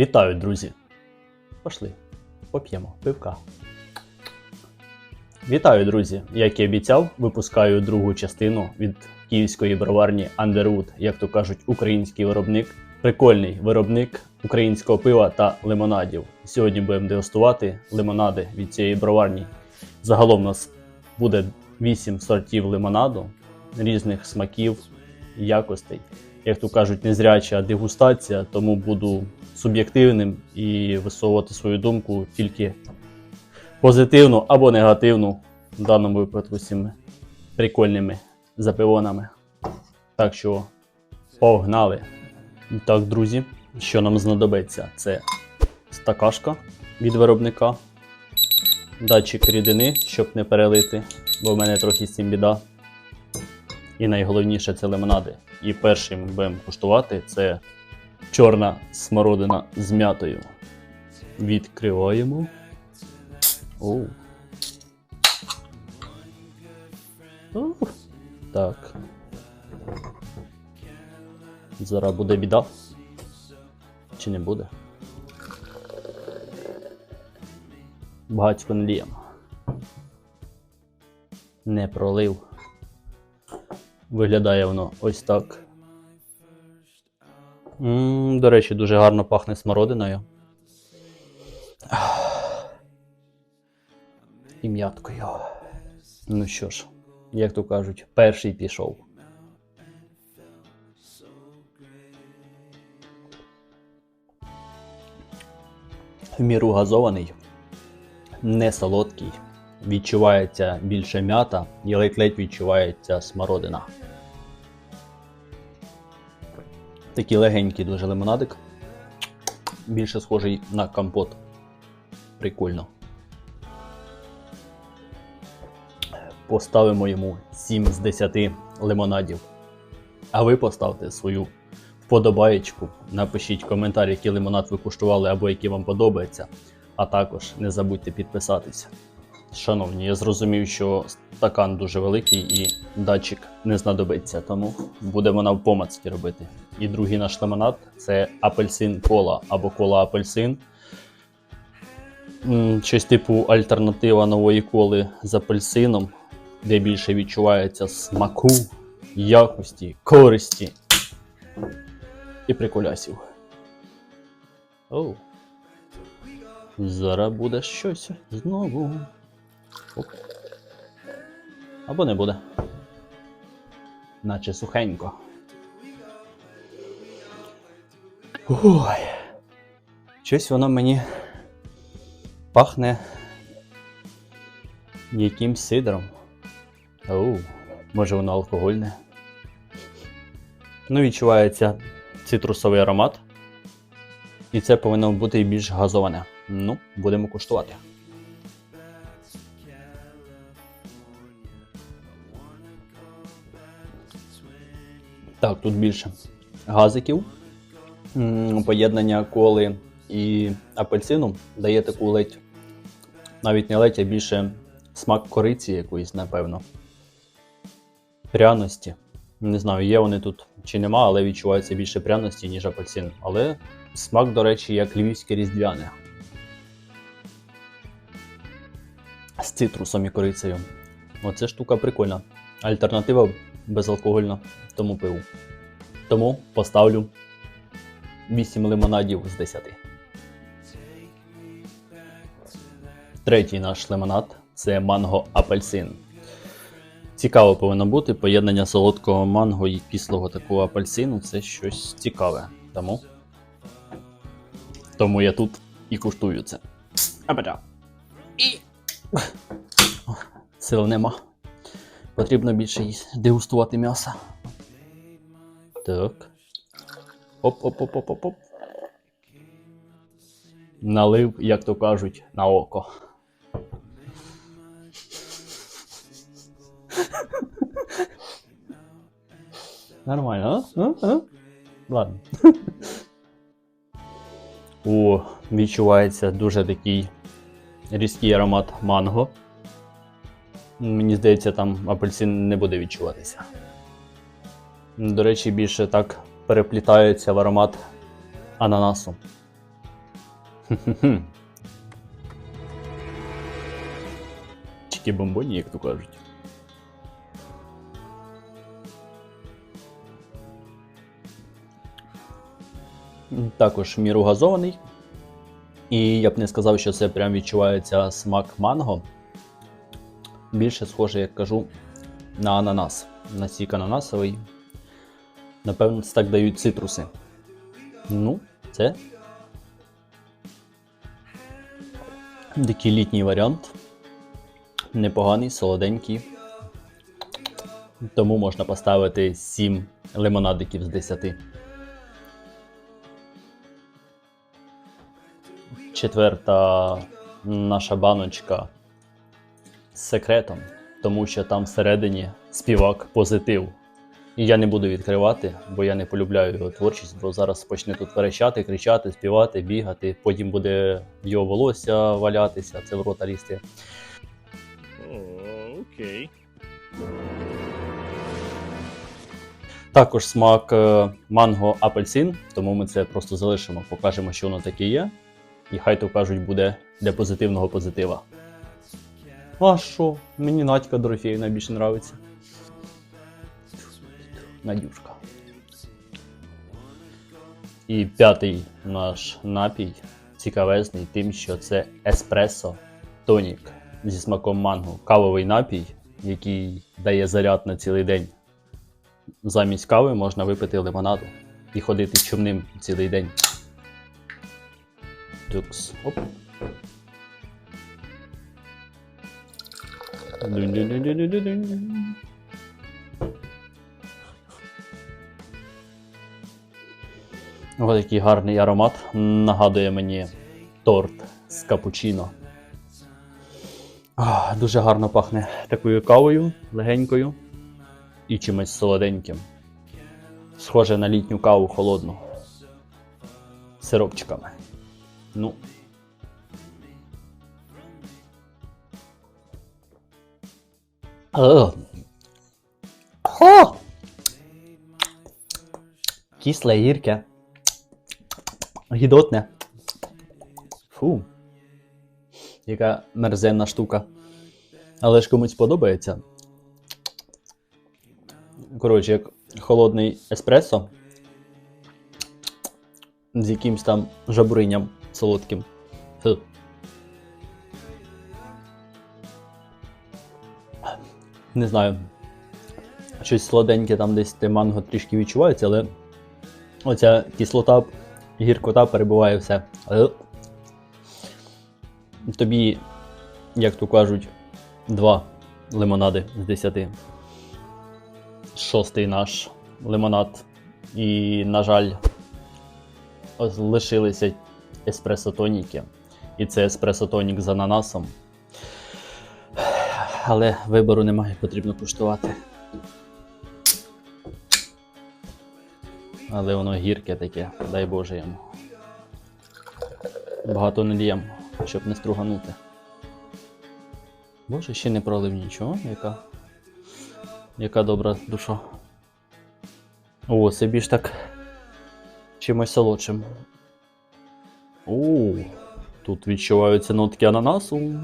Вітаю, друзі! Пошли, поп'ємо пивка. Вітаю, друзі! Як і обіцяв, випускаю другу частину від київської броварні Underwood, як то кажуть, український виробник. Прикольний виробник українського пива та лимонадів. Сьогодні будемо дегустувати лимонади від цієї броварні. Загалом у нас буде 8 сортів лимонаду різних смаків, якостей. Як то кажуть, незряча дегустація, тому буду суб'єктивним і висовувати свою думку тільки позитивну або негативну, в даному випадку з цими прикольними запивонами. Так що погнали! Так, друзі, що нам знадобиться? Це стакашка від виробника, датчик рідини, щоб не перелити, бо в мене трохи з цим біда. І найголовніше це лимонади. І першим будемо куштувати це чорна смородина з м'ятою. Відкриваємо. Оу. Оу. Так. Зараз буде біда. Чи не буде? Багатько не ліємо. Не пролив. Виглядає воно ось так. М до речі, дуже гарно пахне смородиною. І м'яткою. Ну що ж, як то кажуть, перший пішов. В міру газований, не солодкий. Відчувається більше м'ята і ледь-ледь відчувається смородина. Такий легенький дуже лимонадик. Більше схожий на компот. Прикольно. Поставимо йому 7 з 10 лимонадів. А ви поставте свою вподобаєчку. Напишіть коментар, який лимонад ви куштували або який вам подобається. А також не забудьте підписатися. Шановні, я зрозумів, що стакан дуже великий і датчик не знадобиться, тому будемо навпомацьки робити. І другий наш лимонад це апельсин кола або кола апельсин. Щось типу альтернатива нової коли з апельсином, де більше відчувається смаку, якості, користі і приколясів. Оу. Зараз буде щось знову. Або не буде. Наче сухенько. Ой. Щось воно мені пахне якимсь сидром. Оу, може воно алкогольне. Ну, відчувається цитрусовий аромат. І це повинно бути більш газоване. Ну, будемо куштувати. Так, тут більше газиків. Поєднання коли і апельсину дає таку ледь, навіть не ледь, а більше смак кориці якоїсь, напевно. Пряності. Не знаю, є вони тут чи нема, але відчувається більше пряності, ніж апельсин. Але смак, до речі, як львівське різдвяне. З цитрусом і корицею. Оце штука прикольна. Альтернатива безалкогольна тому пиву. Тому поставлю 8 лимонадів з 10. Третій наш лимонад це манго апельсин. Цікаво повинно бути поєднання солодкого манго і кислого такого апельсину це щось цікаве. Тому, Тому я тут і куштую це. Апача. І... Сил нема. Потрібно більше їс- дегустувати м'яса. Так. Оп-оп-оп-оп-оп. Налив, як то кажуть, на око. Нормально, а? а? а? Ладно. О, відчувається дуже такий різкий аромат манго. Мені здається, там апельсин не буде відчуватися. До речі, більше так переплітається в аромат ананасу. Чики бомбоні, як то кажуть. Також міру газований. І я б не сказав, що це прям відчувається смак манго. Більше схоже, як кажу, на ананас. На сік ананасовий. Напевно, це так дають цитруси. Ну, це такий літній варіант. Непоганий, солоденький. Тому можна поставити 7 лимонадиків з 10. Четверта наша баночка секретом, тому що там всередині співак позитив. І я не буду відкривати, бо я не полюбляю його творчість, бо зараз почне тут верещати, кричати, співати, бігати. Потім буде його волосся валятися, це в рота лізти. Окей. Також смак е, манго апельсин, тому ми це просто залишимо, покажемо, що воно таке є. І хай то кажуть, буде для позитивного позитива. А що? Мені Надька Дорофєєвна більше нравиться. Надюшка. І п'ятий наш напій цікавезний тим, що це еспресо тонік зі смаком манго. Кавовий напій, який дає заряд на цілий день. Замість кави можна випити лимонаду і ходити чумним цілий день. Тюкс. Оп. Ось який гарний аромат. Нагадує мені торт з капучино. Дуже гарно пахне такою кавою, легенькою і чимось солоденьким. Схоже на літню каву холодну. Сиропчиками. Ну. О! О! Кисле, гірке. Гідотне. Фу. Яка мерзенна штука. Але ж комусь подобається. Коротше, як холодний еспресо з якимсь там жабуринням солодким. Фу. Не знаю. Щось солоденьке там десь те манго трішки відчувається, але оця кислота, гіркота перебуває все. Тобі, як то кажуть, два лимонади з десяти шостий наш лимонад. І, на жаль, лишилися еспресо-тоніки. І це еспресо-тонік з ананасом. Але вибору немає, потрібно куштувати. Але воно гірке таке, дай Боже йому. Багато не л'єм, щоб не струганути. Боже, ще не пролив нічого, яка. Яка добра душа. О, це більш так чимось солодшим. О, тут відчуваються нотки ананасу.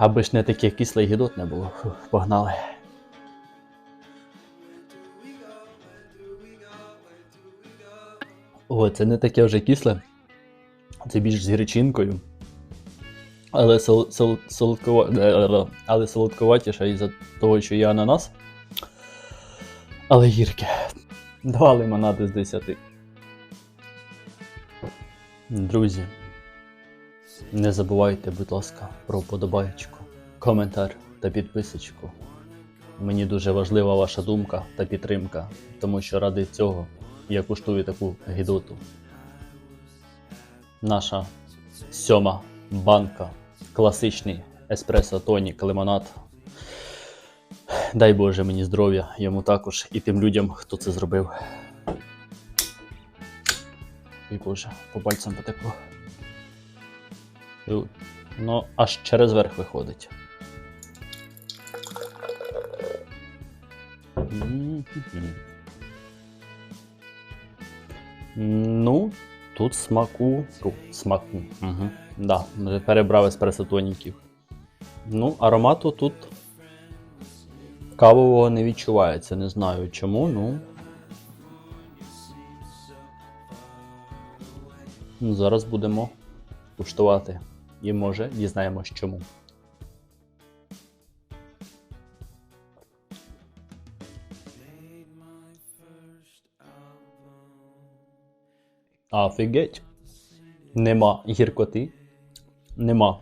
Аби ж не таке кисле і гідотне було. Фух, погнали. О, це не таке вже кисле. Це більш з гірчинкою. Але сол, сол, солодкова... але солодковатіше із-за того, що є ананас. Але гірке. Два лимонади з 10. Друзі, не забувайте, будь ласка, про вподобайку, коментар та підписочку. Мені дуже важлива ваша думка та підтримка, тому що ради цього я куштую таку гідоту. Наша сьома банка, класичний еспресо тонік лимонад. Дай Боже мені здоров'я, йому також і тим людям, хто це зробив. Ой Боже, по пальцям потекло. Ю, Ну, аж через верх виходить. Ну, тут смаку. Смаку. Угу. Да, перебрав еспресотоніків. Ну, аромату тут кавового не відчувається. Не знаю чому. Ну, Зараз будемо куштувати. І може дізнаємось чому. Офігеть. Нема гіркоти, нема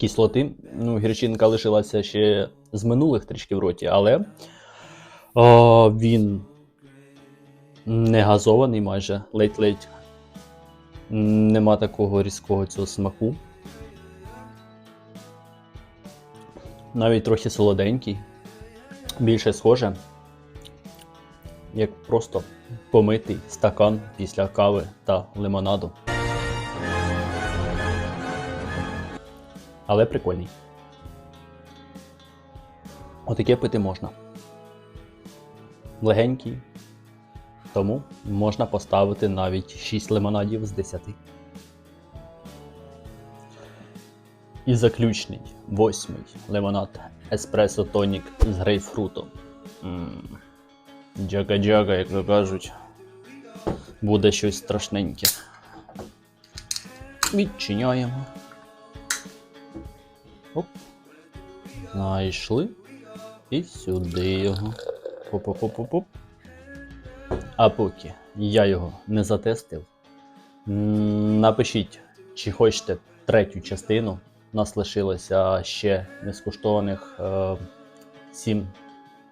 кислоти. Ну, гірчинка лишилася ще з минулих трішки в роті, але о, він не газований майже, ледь-ледь. Нема такого різкого цього смаку. Навіть трохи солоденький. Більше схоже, як просто помитий стакан після кави та лимонаду. Але прикольний. Отаке пити можна. Легенький. Тому можна поставити навіть 6 лимонадів з 10. І заключний, восьмий лимонад Еспресо Тонік з грейпфрутом. Джага-джага, як то кажуть. Буде щось страшненьке. Відчиняємо. Оп. Знайшли. І сюди його. Оп-оп-оп-оп. А поки я його не затестив, напишіть, чи хочете третю частину. У нас лишилося ще нескуштованих е, 7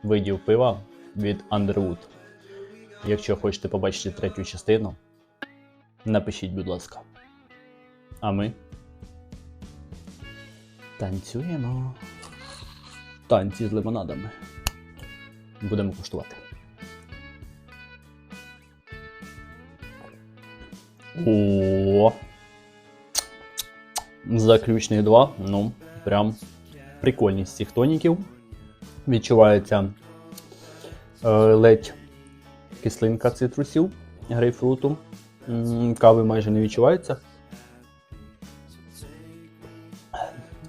видів пива від Underwood. Якщо хочете побачити третю частину, напишіть, будь ласка. А ми танцюємо. Танці з лимонадами. Будемо куштувати. О. Заключний 2. Ну, прям прикольні з цих тоніків. Відчувається е, ледь кислинка цитрусів, грейпфруту. Кави майже не відчувається.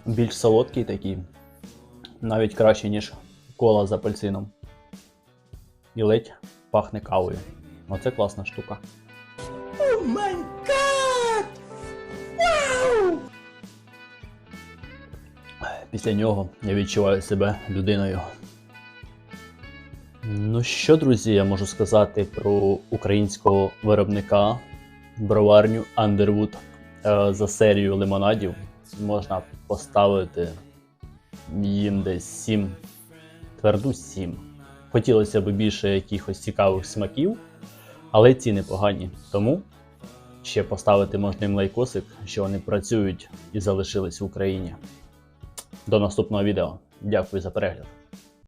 Більш солодкий такий. Навіть краще, ніж кола з апельсином. І ледь пахне кавою. Оце класна штука. Після нього я відчуваю себе людиною. Ну що, друзі, я можу сказати про українського виробника броварню Underwood Е, за серію лимонадів. Можна поставити їм десь 7, тверду 7. Хотілося б більше якихось цікавих смаків, але ці непогані. Тому ще поставити можна їм лайкосик, що вони працюють і залишились в Україні. До наступного відео. Дякую за перегляд.